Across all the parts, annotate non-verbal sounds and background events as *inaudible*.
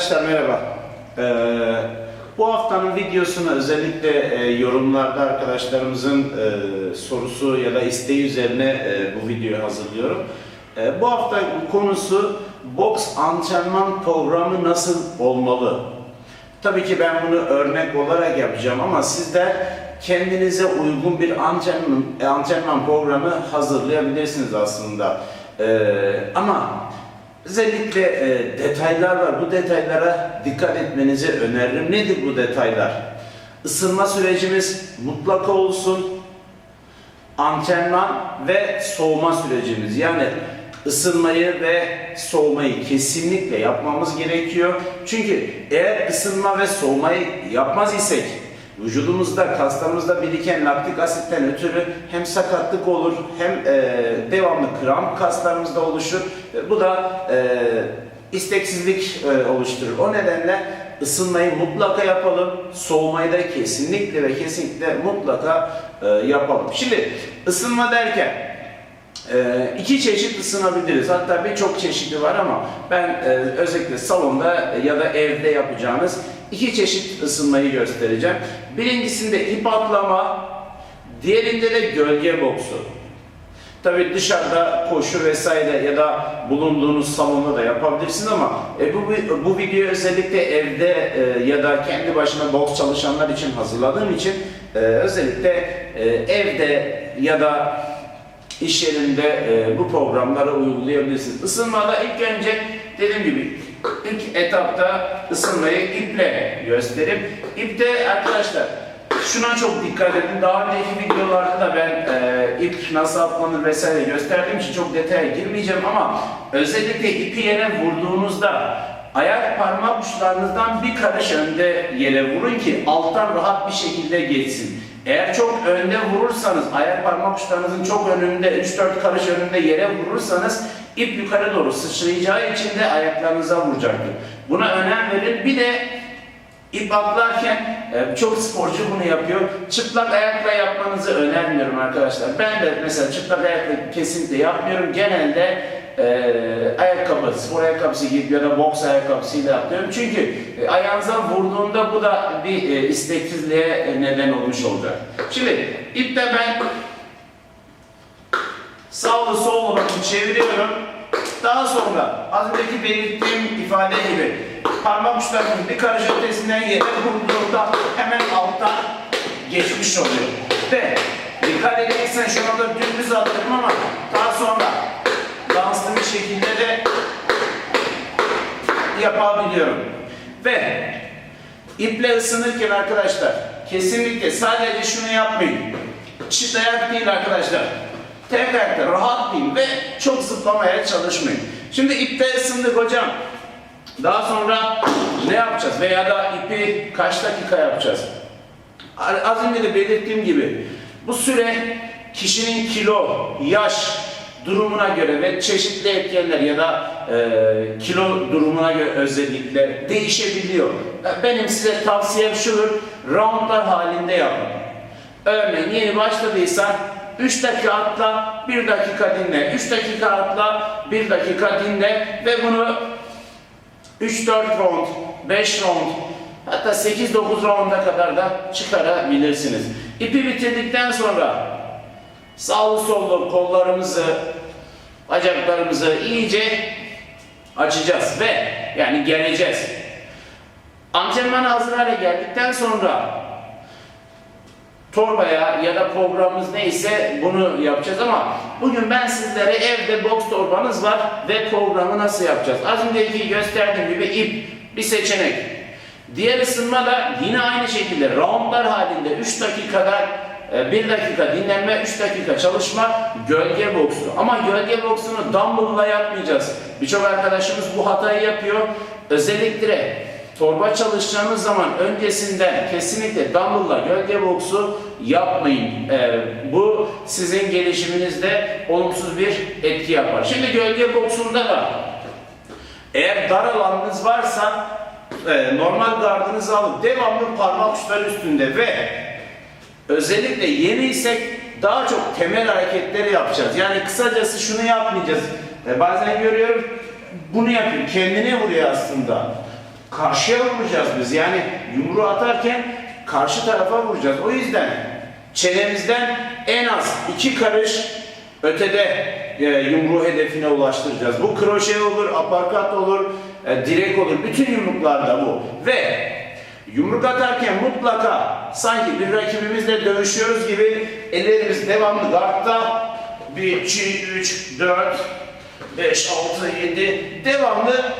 Arkadaşlar merhaba. Ee, bu haftanın videosunu özellikle e, yorumlarda arkadaşlarımızın e, sorusu ya da isteği üzerine e, bu videoyu hazırlıyorum. E, bu hafta konusu boks antrenman programı nasıl olmalı? Tabii ki ben bunu örnek olarak yapacağım ama sizler kendinize uygun bir antrenman, antrenman programı hazırlayabilirsiniz aslında. Ee, ama özellikle e, detaylar var. Bu detaylara dikkat etmenizi öneririm. Nedir bu detaylar? Isınma sürecimiz mutlaka olsun. Antrenman ve soğuma sürecimiz. Yani ısınmayı ve soğumayı kesinlikle yapmamız gerekiyor. Çünkü eğer ısınma ve soğumayı yapmaz isek vücudumuzda, kaslarımızda biriken laktik asitten ötürü hem sakatlık olur hem e, devamlı kramp kaslarımızda oluşur. E, Bu da e, isteksizlik e, oluşturur. O nedenle ısınmayı mutlaka yapalım. Soğumayı da kesinlikle ve kesinlikle mutlaka e, yapalım. Şimdi ısınma derken ee, iki çeşit ısınabiliriz. Hatta birçok çeşidi var ama ben e, özellikle salonda ya da evde yapacağınız iki çeşit ısınmayı göstereceğim. Birincisinde ip atlama, diğerinde de gölge boksu. Tabii dışarıda koşu vesaire ya da bulunduğunuz salonda da yapabilirsin ama e, bu bu videoyu özellikle evde e, ya da kendi başına boks çalışanlar için hazırladığım için e, özellikle e, evde ya da iş yerinde e, bu programları uygulayabilirsiniz. Isınmada ilk önce dediğim gibi ilk etapta ısınmayı iple gösterip ipte arkadaşlar şuna çok dikkat edin. Daha önceki videolarda da ben e, ip nasıl atlanır vesaire gösterdiğim için çok detaya girmeyeceğim ama özellikle ipi yere vurduğunuzda ayak parmak uçlarınızdan bir karış önde yere vurun ki alttan rahat bir şekilde geçsin. Eğer çok önde vurursanız, ayak parmak uçlarınızın çok önünde, 3-4 karış önünde yere vurursanız ip yukarı doğru sıçrayacağı için de ayaklarınıza vuracaktır. Buna önem verin. Bir de ip atlarken e, çok sporcu bunu yapıyor. Çıplak ayakla yapmanızı önermiyorum arkadaşlar. Ben de mesela çıplak ayakla kesinlikle yapmıyorum. Genelde e, ayakkabı, spor ayakkabısı giyip ya da boks ayakkabısıyla yapıyorum. Çünkü e, ayağınıza vurduğunda bu da bir e, isteksizliğe neden olmuş olacak. Şimdi ipte ben sağlı sollu bakın çeviriyorum. Daha sonra az önceki belirttiğim ifade gibi parmak uçlarının bir karış ötesinden yere vurduğunda hemen alttan geçmiş oluyor. Ve dikkat edeceksen şu anda dümdüz attım ama daha sonra danslı bir şekilde de yapabiliyorum. Ve iple ısınırken arkadaşlar kesinlikle sadece şunu yapmayın. Çift ayak değil arkadaşlar. Tek ayakta rahat değil ve çok zıplamaya çalışmayın. Şimdi ipte ısındık hocam. Daha sonra ne yapacağız? Veya da ipi kaç dakika yapacağız? Az önce de belirttiğim gibi bu süre kişinin kilo, yaş durumuna göre ve çeşitli etkenler ya da e, kilo durumuna göre özellikle değişebiliyor. Benim size tavsiyem şudur, roundlar halinde yapın. Örneğin yeni başladıysan 3 dakika atla, 1 dakika dinle, 3 dakika atla, 1 dakika dinle ve bunu 3-4 round, 5 round, hatta 8-9 rounda kadar da çıkarabilirsiniz. İpi bitirdikten sonra sağlı sollu kollarımızı, bacaklarımızı iyice açacağız ve yani gereceğiz. Antrenmana hazır hale geldikten sonra torbaya ya da programımız neyse bunu yapacağız ama bugün ben sizlere evde boks torbanız var ve programı nasıl yapacağız? Az önceki gösterdiğim gibi ip bir seçenek. Diğer ısınma da yine aynı şekilde roundlar halinde 3 dakikada 1 dakika dinlenme, 3 dakika çalışma, gölge boksu. Ama gölge boksunu dumbbell'la yapmayacağız. Birçok arkadaşımız bu hatayı yapıyor. Özellikle torba çalışacağınız zaman öncesinden kesinlikle dumbbell'la gölge boksu yapmayın. Ee, bu sizin gelişiminizde olumsuz bir etki yapar. Şimdi gölge boksunda da eğer dar alanınız varsa e, normal gardınızı alıp devamlı parmak uçları üstünde ve özellikle yeniysek daha çok temel hareketleri yapacağız. Yani kısacası şunu yapmayacağız. E, bazen görüyorum bunu yapıyor. Kendine vuruyor aslında. Karşıya vuracağız biz. Yani yumruğu atarken karşı tarafa vuracağız. O yüzden çenemizden en az iki karış ötede e, yumruğu hedefine ulaştıracağız. Bu kroşe olur, aparkat olur, e, direk olur. Bütün yumruklarda bu. Ve yumruk atarken mutlaka sanki bir rakibimizle dövüşüyoruz gibi ellerimiz devamlı gardta 1, 2, 3, 4, 5, 6, 7 devamlı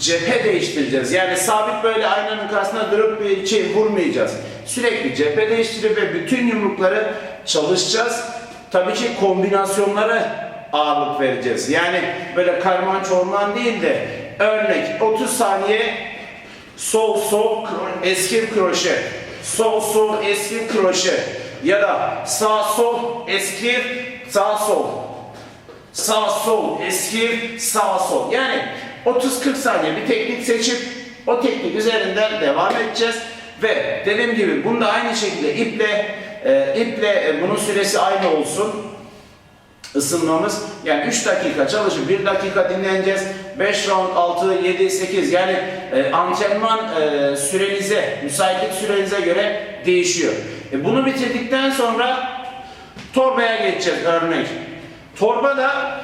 cephe değiştireceğiz. Yani sabit böyle aynanın karşısında durup bir şey vurmayacağız. Sürekli cephe değiştirip ve bütün yumrukları çalışacağız. Tabii ki kombinasyonlara ağırlık vereceğiz. Yani böyle karman çorman değil de örnek 30 saniye sol sol eski kroşe, sol sol eski kroşe ya da sağ sol eski sağ sol sağ sol, eski sağ sol. Yani 30-40 saniye bir teknik seçip o teknik üzerinden devam edeceğiz. Ve dediğim gibi bunda aynı şekilde iple e, iple e, bunun süresi aynı olsun ısınmamız. Yani 3 dakika çalışıp 1 dakika dinleneceğiz. 5 round 6, 7, 8 yani e, antrenman e, sürenize, müsaitlik sürenize göre değişiyor. E, bunu bitirdikten sonra torbaya geçeceğiz örnek. Torba da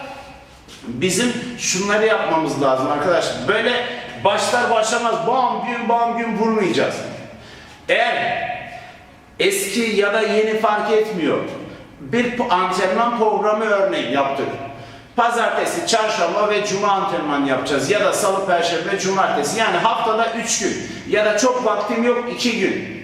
bizim şunları yapmamız lazım arkadaşlar. Böyle başlar başlamaz bam gün bam gün vurmayacağız. Eğer eski ya da yeni fark etmiyor. Bir antrenman programı örneğin yaptık. Pazartesi, çarşamba ve cuma antrenman yapacağız. Ya da salı, perşembe, cumartesi. Yani haftada 3 gün. Ya da çok vaktim yok 2 gün.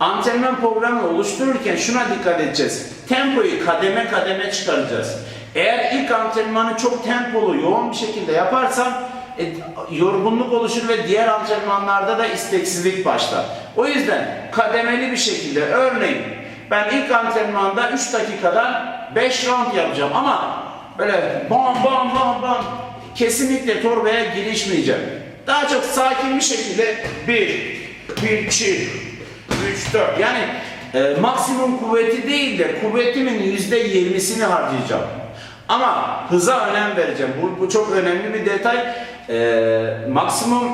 Antrenman programını oluştururken şuna dikkat edeceğiz. Tempoyu kademe kademe çıkaracağız. Eğer ilk antrenmanı çok tempolu, yoğun bir şekilde yaparsam e, yorgunluk oluşur ve diğer antrenmanlarda da isteksizlik başlar. O yüzden kademeli bir şekilde örneğin ben ilk antrenmanda 3 dakikadan 5 round yapacağım ama böyle bam bam bam bam kesinlikle torbaya girişmeyeceğim. Daha çok sakin bir şekilde 1, 1, 2, 3, 4 yani e, maksimum kuvveti değil de kuvvetimin yüzde yirmisini harcayacağım. Ama hıza önem vereceğim. Bu, bu çok önemli bir detay. E, maksimum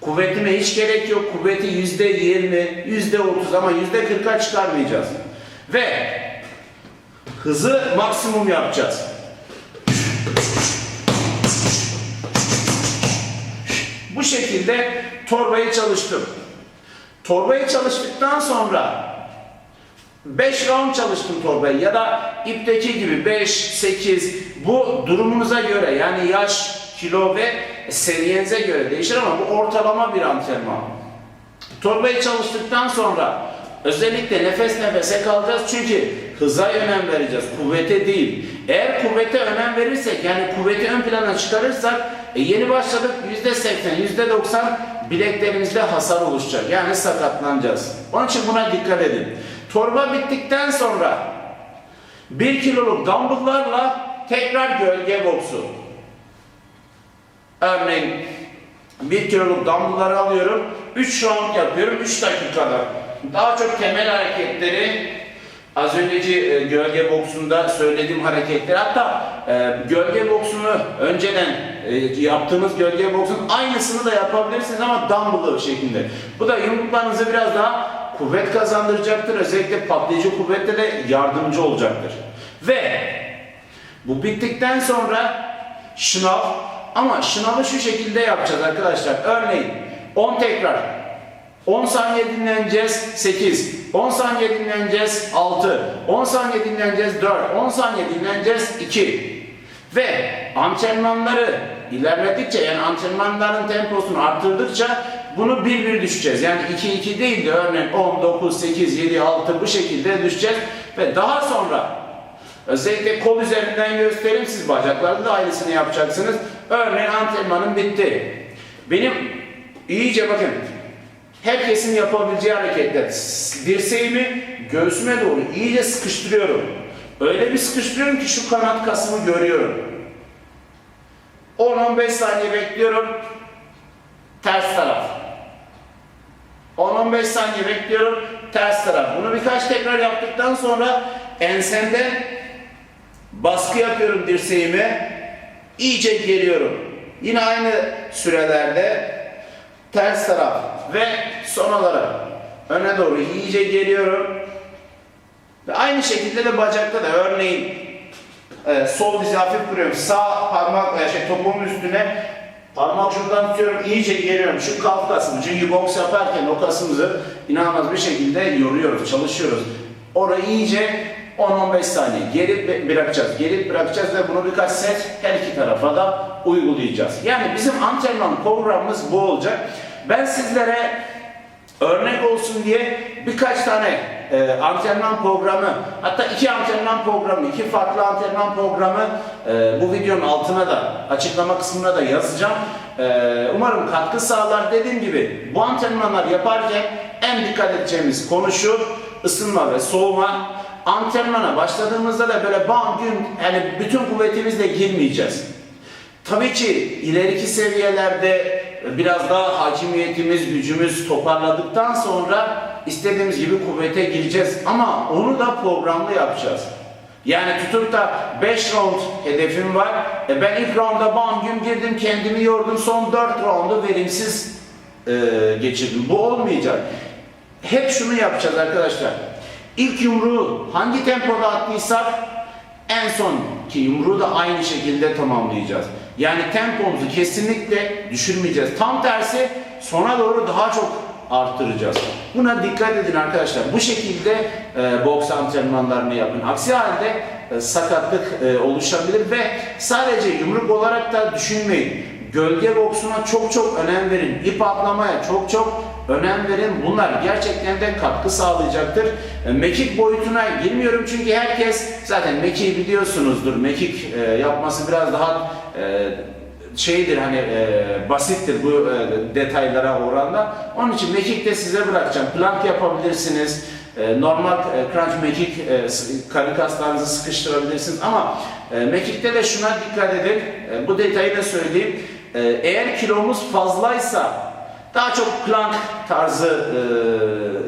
kuvvetime hiç gerek yok. Kuvveti yüzde yirmi, yüzde otuz ama yüzde kırka çıkarmayacağız. Ve hızı maksimum yapacağız. Bu şekilde torbayı çalıştım. Torbayı çalıştıktan sonra 5 round çalıştım torbayı ya da ipteki gibi 5, 8 bu durumunuza göre yani yaş, kilo ve seviyenize göre değişir ama bu ortalama bir antrenman. Torbayı çalıştıktan sonra özellikle nefes nefese kalacağız çünkü hıza önem vereceğiz, kuvvete değil. Eğer kuvvete önem verirsek yani kuvveti ön plana çıkarırsak e, yeni başladık %80, %90 bileklerimizde hasar oluşacak. Yani sakatlanacağız. Onun için buna dikkat edin. Torba bittikten sonra 1 kiloluk dumbbell'larla tekrar gölge boksu. Örneğin 1 kiloluk dumbbell'ları alıyorum. 3 round yapıyorum 3 dakikada. Daha çok temel hareketleri az önceki e, gölge boksunda söylediğim hareketler hatta e, gölge boksunu önceden e, yaptığımız gölge boksunun aynısını da yapabilirsiniz ama dumbbell şeklinde. Bu da yumruklarınızı biraz daha kuvvet kazandıracaktır. Özellikle patlayıcı kuvvette de yardımcı olacaktır. Ve bu bittikten sonra şınav ama şınavı şu şekilde yapacağız arkadaşlar. Örneğin 10 tekrar 10 saniye dinleneceğiz 8, 10 saniye dinleneceğiz 6, 10 saniye dinleneceğiz 4, 10 saniye dinleneceğiz 2. Ve antrenmanları ilerledikçe yani antrenmanların temposunu arttırdıkça bunu bir bir düşeceğiz. Yani 2 2 değil de örneğin 10, 9, 8, 7, 6 bu şekilde düşeceğiz. Ve daha sonra özellikle kol üzerinden göstereyim siz bacaklarda da aynısını yapacaksınız. Örneğin antrenmanım bitti. Benim iyice bakın herkesin yapabileceği hareketler. Dirseğimi göğsüme doğru iyice sıkıştırıyorum. Öyle bir sıkıştırıyorum ki şu kanat kasımı görüyorum. 10-15 saniye bekliyorum. Ters taraf. 10-15 saniye bekliyorum. Ters taraf. Bunu birkaç tekrar yaptıktan sonra ensemde baskı yapıyorum dirseğime. İyice geriyorum. Yine aynı sürelerde ters taraf ve son olarak öne doğru iyice geliyorum. Ve aynı şekilde de bacakta da örneğin e, sol dizi hafif vuruyorum. Sağ parmak e, şey topuğumun üstüne parmak şuradan tutuyorum. iyice geliyorum. Şu kalf kasımı. Çünkü boks yaparken o kasımızı inanılmaz bir şekilde yoruyoruz, çalışıyoruz. Orayı iyice 10-15 saniye gerip bırakacağız. Gerip bırakacağız ve bunu birkaç set her iki tarafa da uygulayacağız. Yani bizim antrenman programımız bu olacak. Ben sizlere örnek olsun diye birkaç tane e, antrenman programı, hatta iki antrenman programı, iki farklı antrenman programı e, bu videonun altına da, açıklama kısmına da yazacağım. E, umarım katkı sağlar. Dediğim gibi bu antrenmanlar yaparken en dikkat edeceğimiz konu şu, ısınma ve soğuma. Antrenmana başladığımızda da böyle bam gün, yani bütün kuvvetimizle girmeyeceğiz. Tabii ki ileriki seviyelerde biraz daha hakimiyetimiz, gücümüz toparladıktan sonra istediğimiz gibi kuvvete gireceğiz. Ama onu da programlı yapacağız. Yani tutup da 5 round hedefim var. E ben ilk rounda bam gün girdim, kendimi yordum. Son 4 roundu verimsiz e, geçirdim. Bu olmayacak. Hep şunu yapacağız arkadaşlar. İlk yumruğu hangi tempoda attıysak en sonki yumruğu da aynı şekilde tamamlayacağız. Yani tempomuzu kesinlikle düşürmeyeceğiz. Tam tersi sona doğru daha çok arttıracağız. Buna dikkat edin arkadaşlar. Bu şekilde e, boks antrenmanlarını yapın. Aksi halde e, sakatlık e, oluşabilir ve sadece yumruk olarak da düşünmeyin. Gölge boksuna çok çok önem verin. İp atlamaya çok çok önem verin. Bunlar gerçekten de katkı sağlayacaktır. E, Mekik boyutuna girmiyorum çünkü herkes zaten mekik biliyorsunuzdur. Mekik e, yapması biraz daha e, şeydir hani e, basittir bu e, detaylara oranla. Onun için mekik de size bırakacağım. Plank yapabilirsiniz. E, normal e, crunch mekik e, karın kaslarınızı sıkıştırabilirsiniz ama e, mekikte de şuna dikkat edin. E, bu detayı da söyleyeyim. E, eğer kilomuz fazlaysa daha çok plank tarzı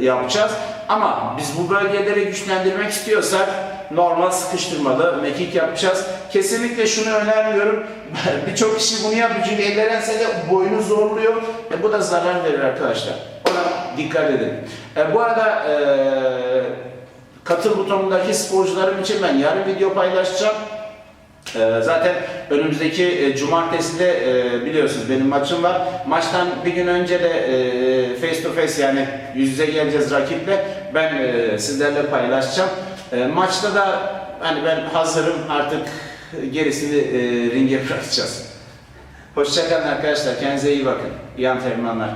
e, yapacağız. Ama biz bu bölgeleri güçlendirmek istiyorsak normal sıkıştırmalı mekik yapacağız. Kesinlikle şunu önermiyorum. *laughs* Birçok kişi bunu yapıyor çünkü ellerense de boynu zorluyor. E, bu da zarar verir arkadaşlar. Ona dikkat edin. E, bu arada e, katıl butonundaki sporcularım için ben yarın video paylaşacağım. Ee, Zaten önümüzdeki e, cumartesi de e, biliyorsunuz benim maçım var. Maçtan bir gün önce de e, face to face yani yüz yüze geleceğiz rakiple. Ben sizlerle paylaşacağım. Maçta da hani ben hazırım artık gerisini ringe *laughs* bırakacağız. Hoşçakalın arkadaşlar. Kendinize iyi bakın. İyi antrenmanlar.